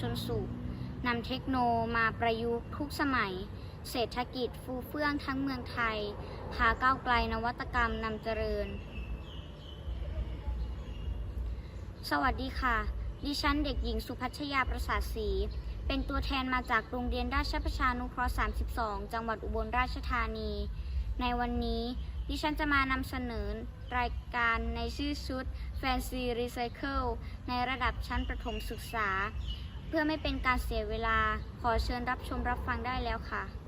ชนสูบนำเทคโนโลยีมาประยุกต์ทุกสมัย เศรษฐกิจฟูเฟื่องทั้งเมืองไทย พาก้าวไกลนวัตกรรมนำเจริญ สวัสดีค่ะ ดิฉันเด็กหญิงสุพัชยาประสาทศรี เป็นตัวแทนมาจากโรงเรียนราชประชานุเคราะห์ 32 จังหวัดอุบลราชธานี ในวันนี้ดิฉันจะมานำเสนอรายการในชื่อชุด Fancy Recycle ในระดับชั้นประถมศึกษา เพื่อไม่เป็นการเสียเวลา ขอเชิญรับชมรับฟังได้แล้วค่ะ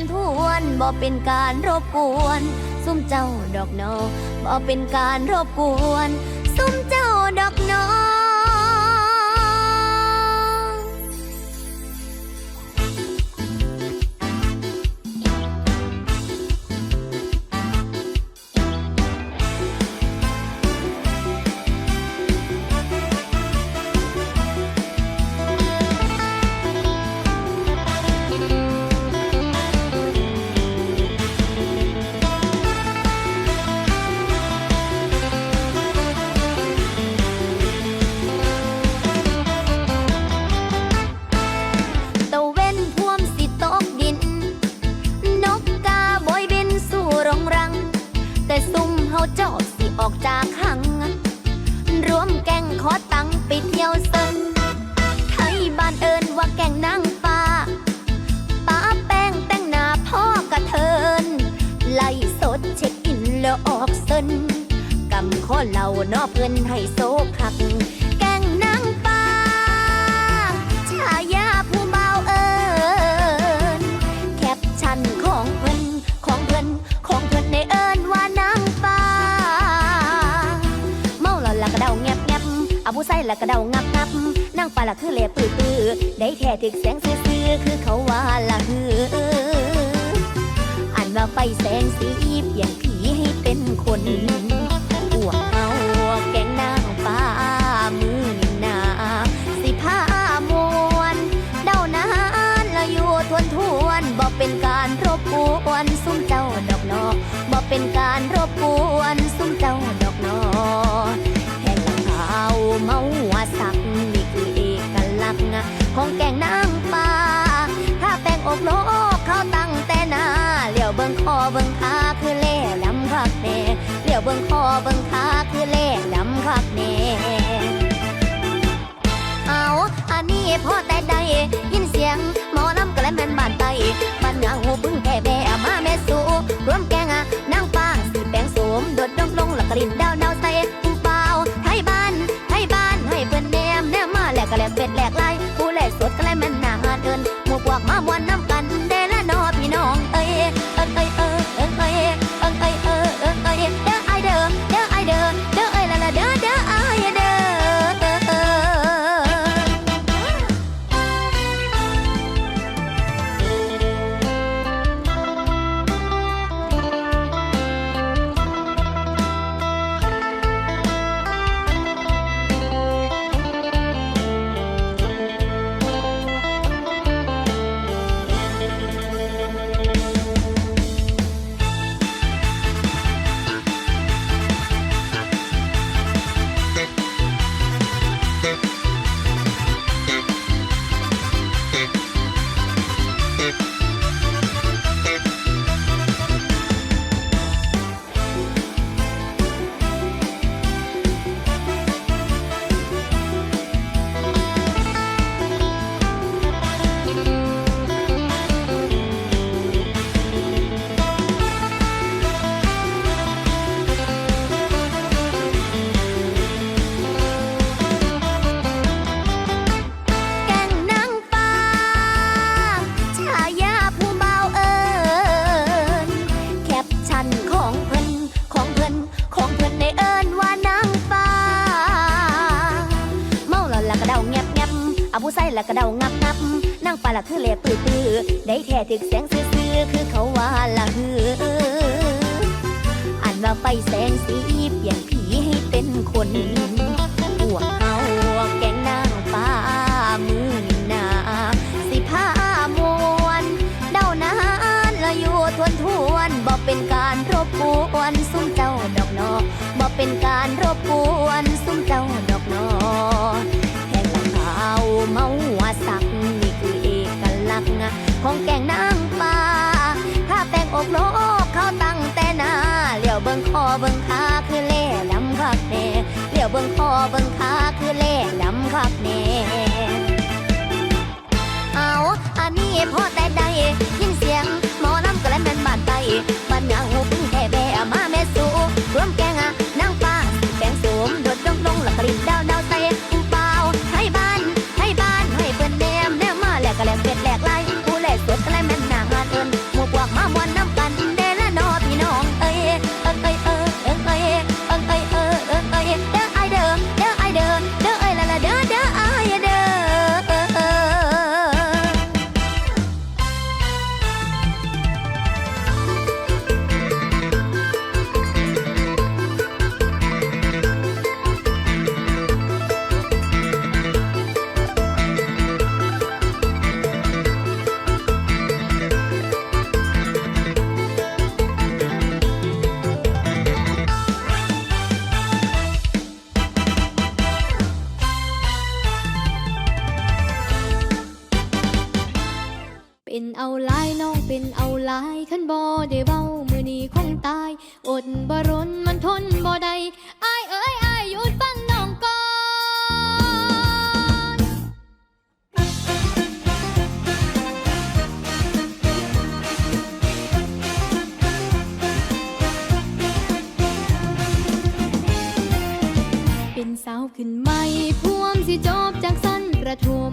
นทวนบ่เป็นการรบกวน ซุ่มเจ้าดอกนอบ่เป็นการรบกวน ซุ่มเจ้า เที่ยวเซินไทยบ้านเอินว่าแก่งนางฟ้าป้าแป้งแต่งหน้าพ่อกระเทิน ไล่สดเช็คอินแล้วออกเซินกำข้อเหล่านอเพิ่นให้โซคัก แก่งนางฟ้าชายาผู้เบาเอิญแคปชั่นของเพิ่นของเพิ่นของเพิ่นในเอิญว่านางฟ้า เมาแล้วละกระเดาแงบแงบ เอาผู้ใส่ละกระเดางับงับนางฟ้าละคือเล่ปื้อปื้อได้แท้ถึกแสงซื่อคือเขาว่าละฮืออันว่าไฟแสงสีเปลี่ยนผีให้เป็นคนพวกเขาแกงนางฟ้ามือนี่นาสิผ้ามวนเดานานแล้วอยู่ทวนทวนบ่เป็นการรบกวน ซุ่มเจ้าดอกนอบ่เป็นการรบกวน ซุ่มเจ้า ใดยินเสียงหมอลำกระแม่นบ้านไตบ้านงาหูพึ่งแผ่แบ่มาแม่สูรวม เอาผู้ใส่ละกระเดางับงับนั่งปลาละคือเล่ปื้อปื้อได้แท้ถึกแสงซื่อคือเขาว่าละฮืออันว่าไฟแสงสีเปลี่ยนผีให้เป็นคน เมาหัวสักนี่คือเอกลักษณ์ของแกงนางฟ้าถ้าแป้งอกโลกเขาตั้งแต่นาเหลียวเบิ้งคอเบิ้งขาคือเล่ลำคักแน่เหลียวเบิ้งคอเบิ้งขาคือเล่ลำคักแน่เอาอันนี้พอายขันบ่ได้เว้ามือนี้คงตาย อดบ่รนมันทนบ่ได้อายเอ้ยอายหยุดฟังน้องก่อนเป็นสาวขึ้นใหม่พวมสิจบจากสั้นประถม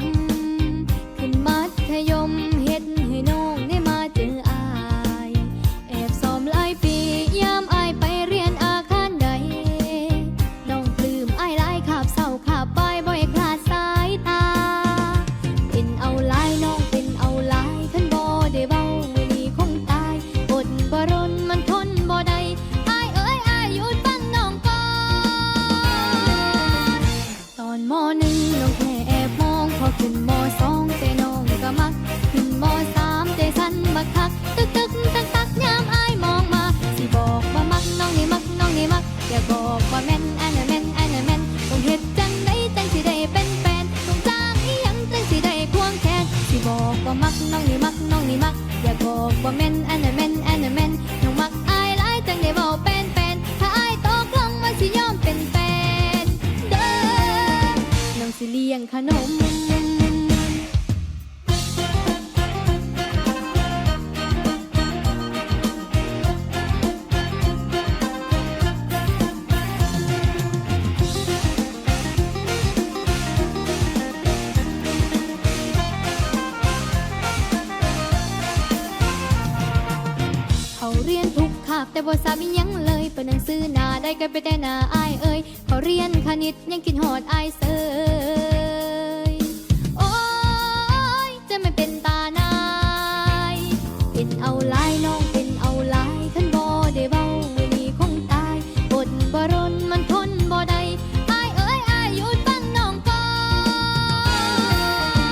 บอกว่าแม่นอันนั้นแม่นอันนั้นแม่นน้องมักอายหลายจังได้เว้าเป็นแฟนถ้าอายตกลงว่าสิยอมเป็นแฟนเด้อน้องสิเลี้ยงขนม เรียนทุกคาบแต่บ่ทราบอิยังเลยเปิดหนังสือหนาได้ก็ไปแต่หนาอายเอ่ยเขาเรียนคณิตยังกินหอดอายเสยโอ้ยจะไม่เป็นตานายเป็นเอาลายน้องเป็นเอาลายขันบ่ได้เว้ามือนี้คงตายอดบ่รนมันทนบ่ได้อายเอ้ยอายหยุดฟังน้องก่อ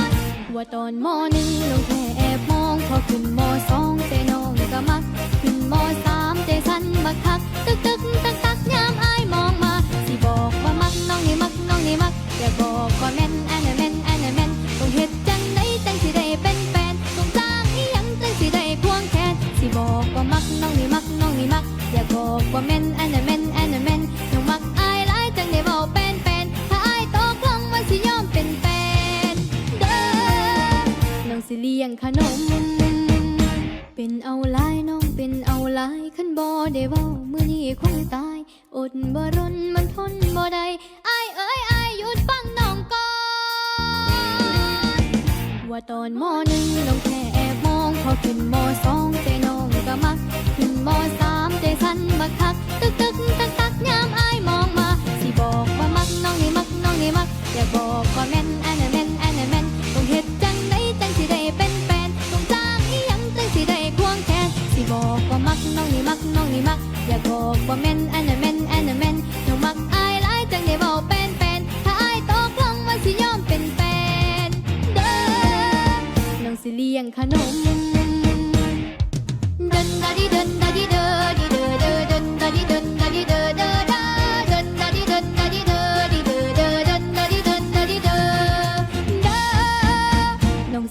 นว่าตอนมหนึ่งน้องแค่แอบมองพอขึ้นมสอง นี่มักอย่าบอกว่าแม่นอันน่ะแม่นอันน่ะแม่นต้องเฮ็ดจังไดจังสิได้เป็นแฟนต้องจ้างอีหยังจังสิได้ควงแขนสิบอกว่ามักน้องนี่มักน้องนี่มักอย่าบอกว่าแม่นอันน่ะแม่นอันน่ะแม่นน้องมักอายหลายจังได้เว้าเป็นแฟนถ้าอายตกลงว่าสิยอมเป็นแฟนเด้อน้องสิเลี้ยงขนม เป็นเอาหลายน้องเป็นเอาหลายขันบ่ได้เว้ามื้อนี้คงตายอดบ่รนมันทนบ่ได้ ตอนมหนึ่งน้องแค่แอบมอง พอขึ้นมสองใจน้องก็มัก ขึ้นมสามใจสันบักคักตึกตึก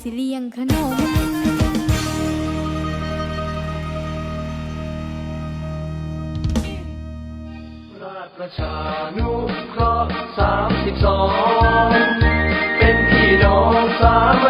สิเลี้ยงขนมราชประชานุเคราะห์สามสิบสองเป็นพี่น้องสาม